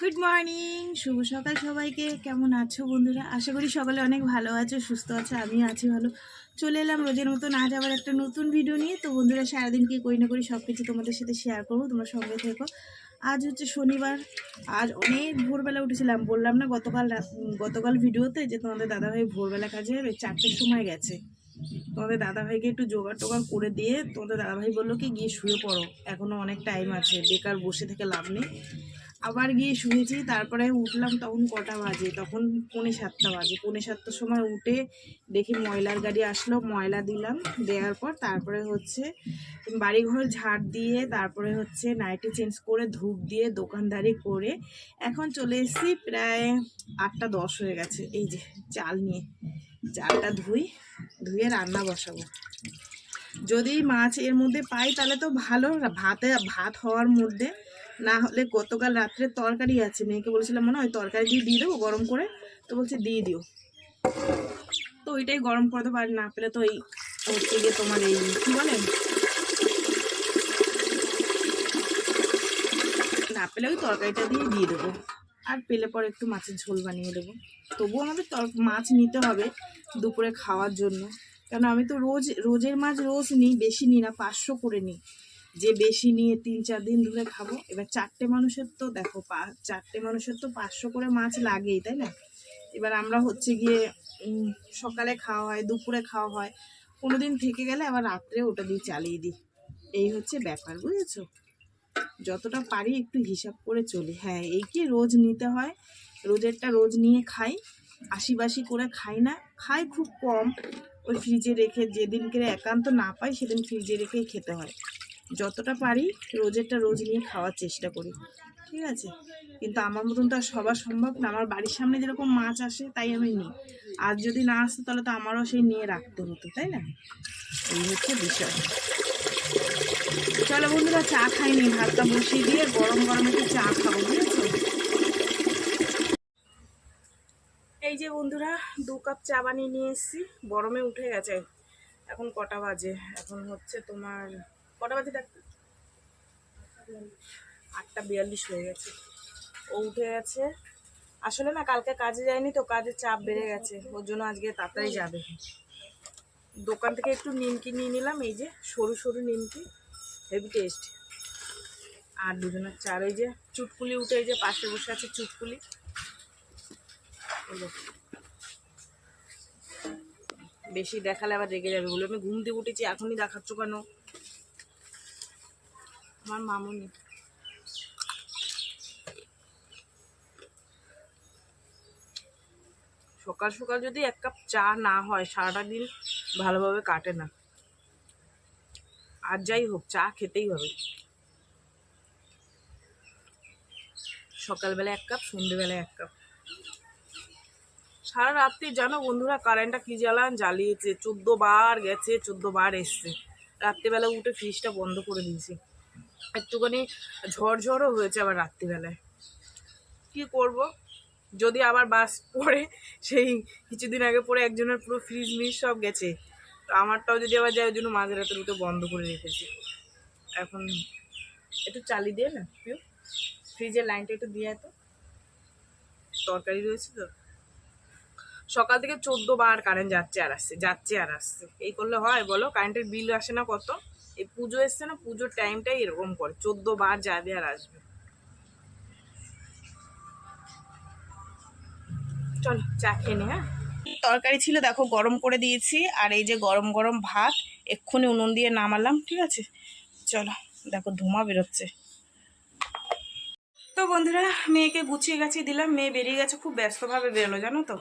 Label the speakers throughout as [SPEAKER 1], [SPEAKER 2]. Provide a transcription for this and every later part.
[SPEAKER 1] Good morning শুভ সকাল সবাইকে। কেমন আছো বন্ধুরা? আশা করি সকালে অনেক ভালো আছো, সুস্থ আছো, আমিও আছি ভালো। চলে এলাম রোজের মতন আজ আবার একটা নতুন ভিডিও নিয়ে। তো বন্ধুরা, সারাদিন কি করি না করি সব কিছু তোমাদের সাথে শেয়ার করব, তোমরা সঙ্গে থেকো। আজ হচ্ছে শনিবার। আজ অনেক ভোরবেলা উঠেছিলাম। বললাম না, গতকাল গতকাল ভিডিওতে যে তোমাদের দাদাভাই ভোরবেলা কাজে যাবে, চারটের সময় গেছে। তোমাদের দাদাভাইকে একটু জোগাড় টোগাড় করে দিয়ে তোমাদের দাদাভাই বলল কি, গিয়ে শুয়ে পড়ো। এখনও অনেক টাইম আছে। বেকার বসে থেকে লাভ নেই। আবার গিয়ে শুয়েছি তারপরে উঠলাম তখন কটা বাজে, তখন পৌনে সাতটা বাজে। পৌনে সাতটার সময় উঠে দেখি ময়লার গাড়ি আসলো, ময়লা দিলাম, দেওয়ার পর তারপরে হচ্ছে বাড়িঘর ঝাড় দিয়ে তারপরে হচ্ছে নাইটি চেঞ্জ করে ধূপ দিয়ে দোকানদারি করে এখন চলে এসেছি প্রায় আটটা দশ হয়ে গেছে। এই যে চাল নিয়ে, চালটা ধুই, ধুয়ে রান্না বসাবো। যদি মাছ এর মধ্যে পাই তাহলে তো ভালো, ভাতে, ভাত হওয়ার মধ্যে না হলে গতকাল রাত্রে তরকারি আছে। মেয়েকে বলেছিলাম, মনে হয় তরকারি দিয়ে দিয়ে দেবো গরম করে? তো বলছে, দিয়ে দিও। তো ওইটাই গরম করে দেবো, আর না পেলে তো এই হচ্ছে গিয়ে তোমার এই, কী বলে? না পেলে ওই তরকারিটা দিয়ে দিয়ে দেবো। আর পেলে পরে একটু মাছের ঝোল বানিয়ে দেবো। তবুও আমাদের তর, মাছ নিতে হবে দুপুরে খাওয়ার জন্য। কেন আমি তো রোজ, রোজের মাছ রোজ নিই, বেশি নিই না, পাঁচশো করে নিই। যে বেশি নিয়ে তিন চার দিন ধরে খাব। এবার চারটে মানুষের তো দেখো, পা- চারটে মানুষের তো পাঁচশো করে মাছ লাগেই, তাই না? এবার আমরা হচ্ছে গিয়ে সকালে খাওয়া হয়, দুপুরে খাওয়া হয়। কোনো দিন থেকে গেলে আবার রাত্রে ওটা দিয়ে চালিয়ে দিই। এই হচ্ছে ব্যাপার, বুঝেছ? যতটা পারি একটু হিসাব করে চলি। হ্যাঁ এই কি রোজ নিতে হয়? রোজেরটা রোজ নিয়ে খাই। আশিবাসি করে খাই না। খাই খুব কম। ওই ফ্রিজে রেখে যেদিনকে একান্ত না পাই, সেদিন ফ্রিজে রেখেই খেতে হয়। যতটা পারি রোজেরটা রোজ নিয়ে খাওয়ার চেষ্টা করি, ঠিক আছে? কিন্তু আমার মতন তো আর সবার সম্ভব না। আমার বাড়ির সামনে যেরকম মাছ আসে, তাই আমি নিই। আর যদি না আসতো, তাহলে তো আমারও সেই নিয়ে রাখতে হতো, তাই না? এই হচ্ছে বিষয়। চলো বন্ধুরা, চা খাইনি, ভাতটা বসিয়ে দিয়ে গরম গরম একটু চা খাব, বুঝেছ? এই যে বন্ধুরা, দু কাপ চা বানিয়ে নিয়ে এসেছি। গরমে উঠে গেছে। এখন কটা বাজে? এখন হচ্ছে তোমার কটা বাজে দেখ আটটা বিয়াল্লিশ হয়ে গেছে। ও উঠে গেছে। আসলে না, কালকে কাজে যায়নি তো, কাজের চাপ বেড়ে গেছে। ওর জন্য আজকে তাড়াতাড়ি যাবে। দোকান থেকে একটু নিমকি নিয়ে নিলাম, এই যে সরু সরু নিমকি, হেভি টেস্ট। আর দুজনের চার ওই যে চুটকুলি উঠে, এই যে পাশে বসে আছে চুটকুলি। বেশি দেখালে আবার রেগে যাবে বলে, আমি ঘুম থেকে উঠেছি, এখনই দেখাচ্ছ কেন? আমার মামুনি। সকাল সকাল যদি এক কাপ চা না হয়, সারাটা দিন ভালোভাবে কাটে না। আর যাই হোক, চা খেতেই হবে। সকালবেলা এক কাপ, সন্ধেবেলায় এক কাপ। সারা রাত্রি, জানো বন্ধুরা কারেন্টটা কি জ্বালান? জ্বালিয়েছে চোদ্দ বার গেছে চোদ্দ বার এসছে। রাত্রিবেলা উঠে ফ্রিজটা বন্ধ করে দিয়েছি। একটুখানি ঝড়ঝড়ও হয়েছে আবার রাত্রিবেলায়। কি করব? যদি আবার বাস পড়ে, সেই কিছুদিন আগে পরে একজনের পুরো ফ্রিজ মিজ সব গেছে। তো আমারটাও যদি আবার যায়, ওই জন্য মাঝে রাতে উঠে বন্ধ করে রেখেছি। এখন একটু চালিয়ে দিয়ে না, প্রিয়। ফ্রিজের লাইনটা একটু দিয়ে তো। তরকারি রয়েছে তো। সকাল থেকে চোদ্দ বার কারেন্ট যাচ্ছে আর আসছে, যাচ্ছে আর আসছে। এই করলে হয় বলো? কারেন্টের বিল আসে না কত? এই পুজো এসছে না, পুজোর টাইমটাই এরকম করে। চোদ্দ বার যাবে আর আসবে। চলো, চা খেয়ে নি হ্যাঁ? তরকারি ছিল, দেখো, গরম করে দিয়েছি। আর এই যে গরম গরম ভাত, এক্ষুনি উনুন দিয়ে নামালাম, ঠিক আছে? চলো, দেখো, ধোঁয়া বেরোচ্ছে। তো বন্ধুরা, মেয়েকে গুছিয়ে গাছিয়ে দিলাম। মেয়ে বেরিয়ে গেছে, খুব ব্যস্তভাবে বেরোলো, জানো তো?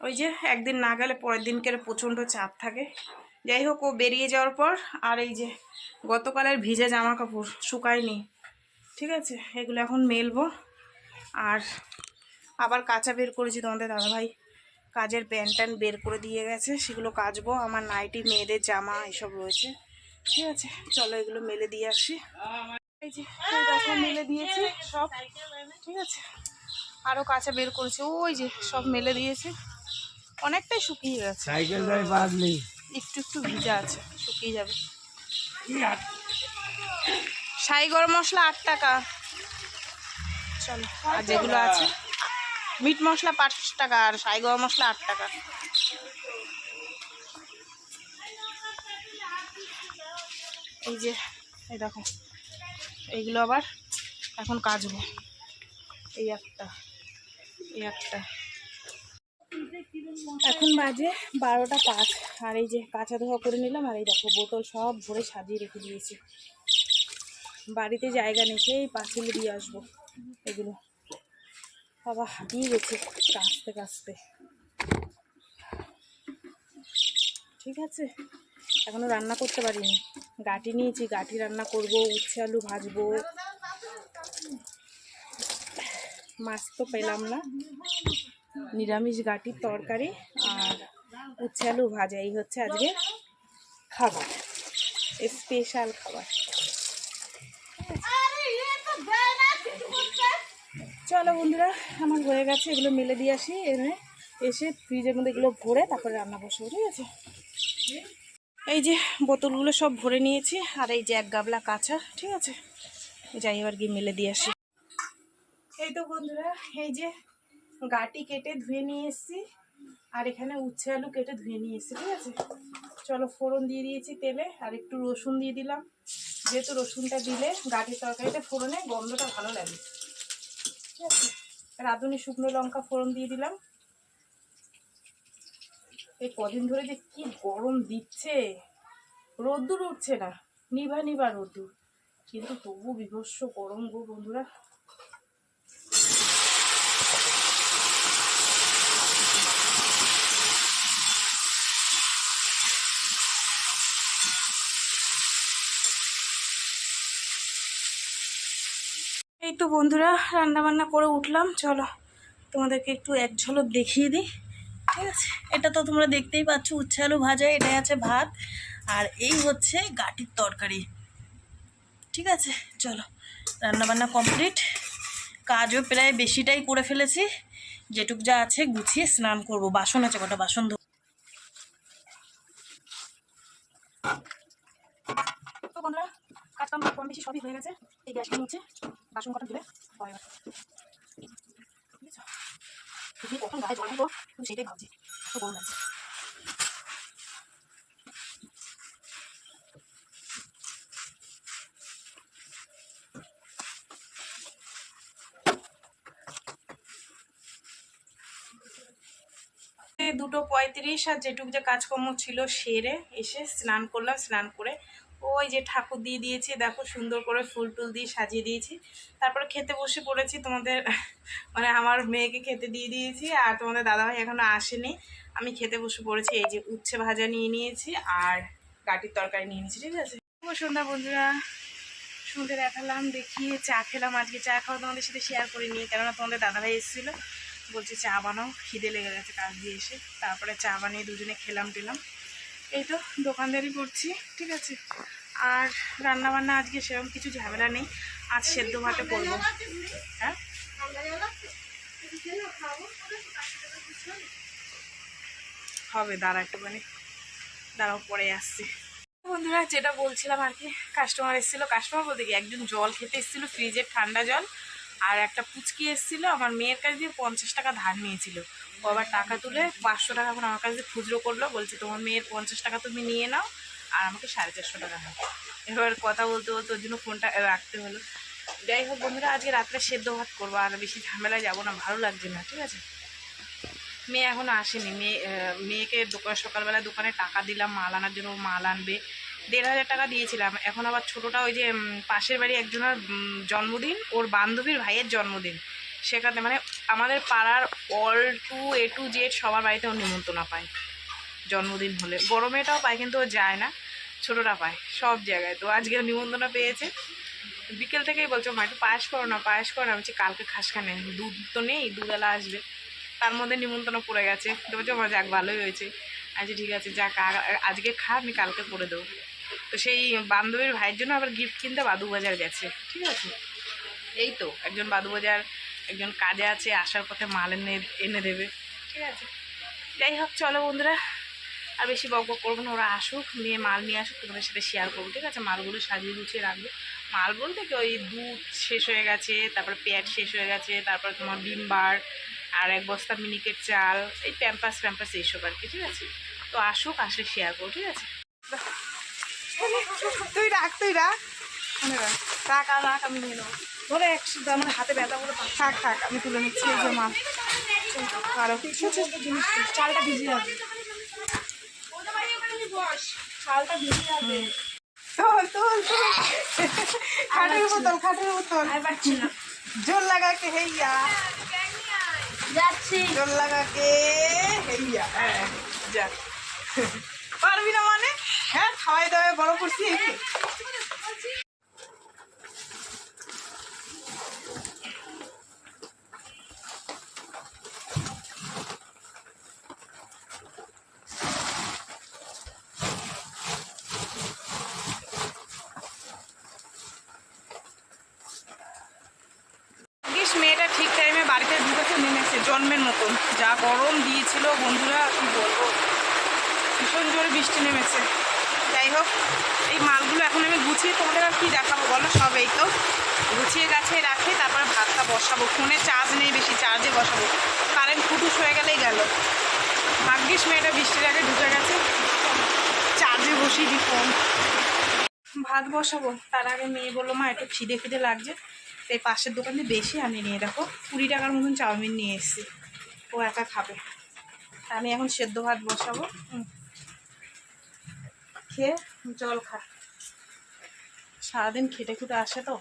[SPEAKER 1] ওই যে, একদিন না গেলে পরের দিনকে প্রচণ্ড চাপ থাকে। যাই হোক, ও বেরিয়ে যাওয়ার পর আর এই যে গতকালের ভিজে জামা কাপড় শুকায়নি, ঠিক আছে? এগুলো এখন মেলবো। আর আবার কাঁচা বের করেছি তোমাদের দাদাভাই। কাজের প্যান্ট ট্যান্ট বের করে দিয়ে গেছে, সেগুলো কাচবো। আমার নাইটি, মেয়েদের জামা, এসব রয়েছে, ঠিক আছে? চলো এগুলো মেলে দিয়ে আসি। এই যে মেলে দিয়েছি, সব, ঠিক আছে? আরও কাঁচা বের করেছে, ওই যে সব মেলে দিয়েছে। অনেকটাই শুকিয়ে গেছে।
[SPEAKER 2] সাইকেল
[SPEAKER 1] একটু একটু ভিজা আছে শুকিয়ে যাবে। সাই গরম মশলা আট টাকা। চলো আর যেগুলো আছে মিট মশলা পাঁচ টাকা আর সাই গরম মশলা আট টাকা। এই যে এই দেখো এইগুলো আবার এখন কাচবো। এই একটা এই একটা। এখন বাজে বারোটা পাঁচ। আর এই যে কাঁচা ধোয়া করে নিলাম, আর এই দেখো বোতল সব ভরে সাজিয়ে রেখে দিয়েছি। বাড়িতে জায়গা নেই, সেই পাঁচিলে দিয়ে আসব এগুলো। বাবা, হাঁপিয়ে গেছে কাচতে কাচতে। ঠিক আছে, এখনও রান্না করতে পারিনি। গাটি নিয়েছি, গাটি রান্না করব, উচ্ছে আলু ভাজবো। মাছ তো পেলাম না। নিরামিষ গাটির তরকারি আর উচ্ছে আলু ভাজা, এই হচ্ছে আজকে খাবার স্পেশাল খাবার। চলো বন্ধুরা, আমার হয়ে গেছে, এগুলো মেলে দিয়ে আসি, এনে এসে ফ্রিজের মধ্যে এগুলো ভরে তারপরে রান্না বসবো, ঠিক আছে? এই যে বোতলগুলো সব ভরে নিয়েছি, আর এই যে এক গাবলা কাঁচা, ঠিক আছে? যাই এবার গিয়ে মেলে দিয়ে আসি। এই তো বন্ধুরা, এই যে গাটি কেটে ধুয়ে নিয়ে এসেছি আর এখানে উচ্ছে আলু কেটে ধুয়ে নিয়ে এসেছি ঠিক আছে? চলো ফোড়ন দিয়ে দিয়েছি তেলে, আর একটু রসুন দিয়ে দিলাম। যেহেতু রসুনটা দিলে গাটির তরকারিতে ফোড়নে গন্ধটা ভালো লাগে, ঠিক আছে? রাঁধুনি শুকনো লঙ্কা ফোড়ন দিয়ে দিলাম। এই কদিন ধরে যে কি গরম দিচ্ছে। রোদ্দুর উঠছে না, নিভা নিভা রোদ্দুর। কিন্তু তবু বিভৎস গরম গো বন্ধুরা। তো বন্ধুরা রান্না বান্না করে উঠলাম। চলো, তোমাদেরকে একটু এক ঝলক দেখিয়ে দিই। ঠিক আছে? এটা তো তোমরা দেখতেই পাচ্ছ, উচ্ছে আলু ভাজা, এটাই আছে ভাত। আর এই হচ্ছে গাটির তরকারি। ঠিক আছে? চলো রান্না বান্না কমপ্লিট। কাজও প্রায় বেশিটাই করে ফেলেছি। যেটুক যা আছে গুছিয়ে স্নান করব। বাসন আছে কটা? বাসন ধো কাজ কম বেশি সবই হয়ে গেছে। এই গ্যাসটা বাসন এবার। কখন গায়ে জল ভাবছি তো গরম লাগছে দুটো পঁয়ত্রিশ আর যেটুক যে কাজকর্ম ছিল সেরে এসে স্নান করলাম, স্নান করে ওই যে ঠাকুর দিয়ে দিয়েছি, দেখো সুন্দর করে ফুল টুল দিয়ে সাজিয়ে দিয়েছি। তারপরে খেতে বসে পড়েছি, তোমাদের মানে আমার মেয়েকে খেতে দিয়ে দিয়েছি আর তোমাদের দাদাভাই এখনও আসেনি। আমি খেতে বসে পড়েছি, এই যে উচ্ছে ভাজা নিয়ে নিয়েছি আর গাটির তরকারি নিয়ে নিয়েছি, ঠিক আছে? সন্ধ্যা বন্ধুরা শুনতে দেখালাম, দেখিয়ে চা খেলাম আজকে। চা খাওয়া তোমাদের সাথে শেয়ার করে নিয়ে কেননা তোমাদের দাদাভাই এসেছিল। বলছে চা বানাও, খিদে লেগে গেছে কাজ দিয়ে এসে। তারপরে চা বানিয়ে দুজনে খেলাম টেলাম। এই তো দোকানদারি করছি, ঠিক আছে? আর রান্না বান্না আজকে সেরকম কিছু ঝামেলা নেই। আজ সেদ্ধ ভাতে করব। হ্যাঁ? হবে, দাঁড়া একটুখানি দাঁড়াও, পরে আসছি। বন্ধুরা, যেটা বলছিলাম আর কি কাস্টমার এসেছিল। কাস্টমার বলতে কি, একজন জল খেতে এসেছিল ফ্রিজের ঠান্ডা জল, আর একটা পুচকি এসেছিল। আমার মেয়ের কাছ দিয়ে পঞ্চাশ টাকা ধার নিয়েছিল। ও আবার টাকা তুলে পাঁচশো টাকা এখন আমার কাছে খুচরো করল, বলছে তোমার মেয়ের পঞ্চাশ টাকা তুমি নিয়ে নাও আর আমাকে সাড়ে চারশো টাকা দাও। এবার কথা বলতে বলতে ওর জন্য ফোনটা রাখতে হলো। যাই হোক বন্ধুরা, আজকে রাত্রে সেদ্ধ ভাত করব, আর বেশি ঝামেলায় যাব না, ভালো লাগছে না, ঠিক আছে? মেয়ে এখনও আসেনি, মেয়ে মেয়েকে দোকান সকালবেলা দোকানে টাকা দিলাম, মাল আনার জন্য মাল আনবে। দেড় হাজার টাকা দিয়েছিলাম, এখন আবার ছোটোটা ওই যে পাশের বাড়ি একজনের জন্মদিন, ওর বান্ধবীর ভাইয়ের জন্মদিন। সেখানে মানে আমাদের পাড়ার all to A to Z সবার বাড়িতে ও নিমন্ত্রণ পায়। জন্মদিন হলে। বড় মেয়েটাও পায় কিন্তু ও যায় না ছোটোটা পায় সব জায়গায়। তো আজকে নিমন্ত্রণ পেয়েছে। বিকেল থেকেই বলছো মা একটু পায়েস করো না পায়েস করো না। বলছি, কালকে খাস খানে দুধ তো নেই দুবেলা আসবে। তার মধ্যে নিমন্ত্রণ পড়ে গেছে। তো বলছে মা যাক ভালোই হয়েছে। আচ্ছা ঠিক আছে যাক আজকে খা আমি কালকে করে দেবো। তো সেই বান্ধবীর ভাইয়ের জন্য আবার গিফট কিনতে বাদু বাজার গেছে ঠিক আছে? এই তো একজন বাদু বাজার একজন কাজে আছে আসার পথে মাল এনে এনে দেবে। ঠিক আছে? যাই হোক চলো বন্ধুরা। আর বেশি বক বক করব না ওরা আসুক নিয়ে মাল নিয়ে আসুক তোমাদের সাথে শেয়ার করব ঠিক আছে? মালগুলো সাজিয়ে গুছিয়ে রাখবে। মাল বলতে কি ওই দুধ শেষ হয়ে গেছে তারপর প্যাড শেষ হয়ে গেছে তারপর তোমার বিমবার আর এক বস্তা মিনিকেট চাল এই প্যাম্পাস প্যাম্পাস এইসব আর কি ঠিক আছে? তো আসুক আসলে শেয়ার করো ঠিক আছে? তুই রাখ তুই রাখ। রাখ রাখ আর রাখ আমি নিয়ে নেব। ধরে একসাথে আমার হাতে ব্যথা করে থাক থাক আমি তুলে নিচ্ছি এই যে আরও কিছু জিনিস চালটা ভিজে যাবে চালটা ভিজে যাবে তোল তোল তোল। খাটের বোতল খাটের বোতল। জোর লাগা কে হেইয়া।
[SPEAKER 2] যাচ্ছি।
[SPEAKER 1] জোর হেইয়া। হ্যাঁ যা পারবি না মানে? হ্যাঁ খাওয়াই দাওয়াই বড় করছি একে ভাগ্যিস মেয়েটা ঠিক টাইমে বাড়িতে ঢুকেছে নেমেছে জন্মের মতন। যা গরম দিয়েছিল, বন্ধুরা, কি বলব? ভীষণ জোরে বৃষ্টি নেমেছে। যাই হোক, এই মালগুলো এখন আমি গুছিয়ে তোমাদের আর কি দেখাবো বলো? সব এই তো। গুছিয়ে গাছে রাখে, তারপরে ভাতটা বসাবো। ফোনে চার্জ নেই বেশি চার্জে বসাবো। কারেন্ট ফুটুস হয়ে গেলেই গেল। ভাগ্যিস মেয়েটা বৃষ্টির আগে ঢুকে গেছে। চার্জে বসিয়ে দিই ফোন ভাত বসাবো। তার আগে মেয়ে বলল, মা, একটু খিদে খিদে লাগছে। এই পাশের দোকানে বেশি আনি নিয়ে, দেখো, কুড়ি টাকার মতন চাউমিন নিয়ে এসেছি। ও একা খাবে। আমি এখন সেদ্ধ ভাত বসাবো। খেয়ে জল খা। সারাদিন খেটে খুটে আসে তো।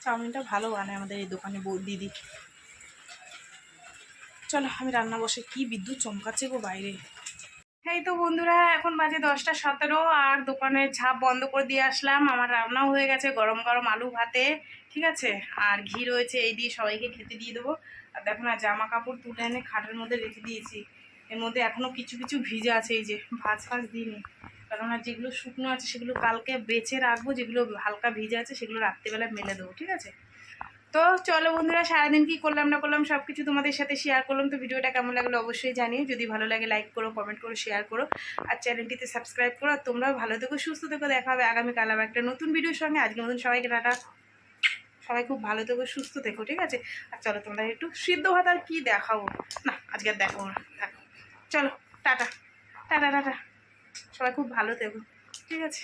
[SPEAKER 1] চাউমিনটা ভালো বানায় আমাদের এই দোকানে দিদি। চলো, আমি রান্না বসে কি বিদ্যুৎ চমকাচ্ছে গো বাইরে। এই তো বন্ধুরা, এখন বাজে দশটা সতেরো আর দোকানের ঝাঁপ বন্ধ করে দিয়ে আসলাম। আমার রান্নাও হয়ে গেছে গরম গরম আলু ভাতে, ঠিক আছে? আর ঘি রয়েছে, এই দিয়ে সবাইকে খেতে দিয়ে দেবো। আর দেখো না, জামা কাপড় তুলে এনে খাটের মধ্যে রেখে দিয়েছি। এর মধ্যে এখনও কিছু কিছু ভিজে আছে, এই যে ভাজ ফাজ দিইনি। কারণ আর যেগুলো শুকনো আছে, সেগুলো কালকে বেছে রাখব, যেগুলো হালকা ভিজে আছে, সেগুলো রাত্রেবেলা মেলে দেবো, ঠিক আছে? তো চলো বন্ধুরা, সারাদিন কি করলাম না করলাম সব কিছু তোমাদের সাথে শেয়ার করলাম। তো ভিডিওটা কেমন লাগল অবশ্যই জানিও। যদি ভালো লাগে লাইক করো কমেন্ট করো শেয়ার করো। আর চ্যানেলটিতে সাবস্ক্রাইব করো। আর তোমরাও ভালো থেকো, সুস্থ থেকো। দেখা হবে আগামীকাল আবার একটা নতুন ভিডিওর সঙ্গে। আজকের মতন সবাইকে টাটা। সবাই খুব ভালো থেকো, সুস্থ থেকো, ঠিক আছে? আর চলো তোমরা একটু সিদ্ধ ভাত আর কী দেখাবো? না, আজকে আর দেখাবো না। থাকো চলো, টাটা। Tata tata. সবাই খুব ভালো থেকো, ঠিক আছে?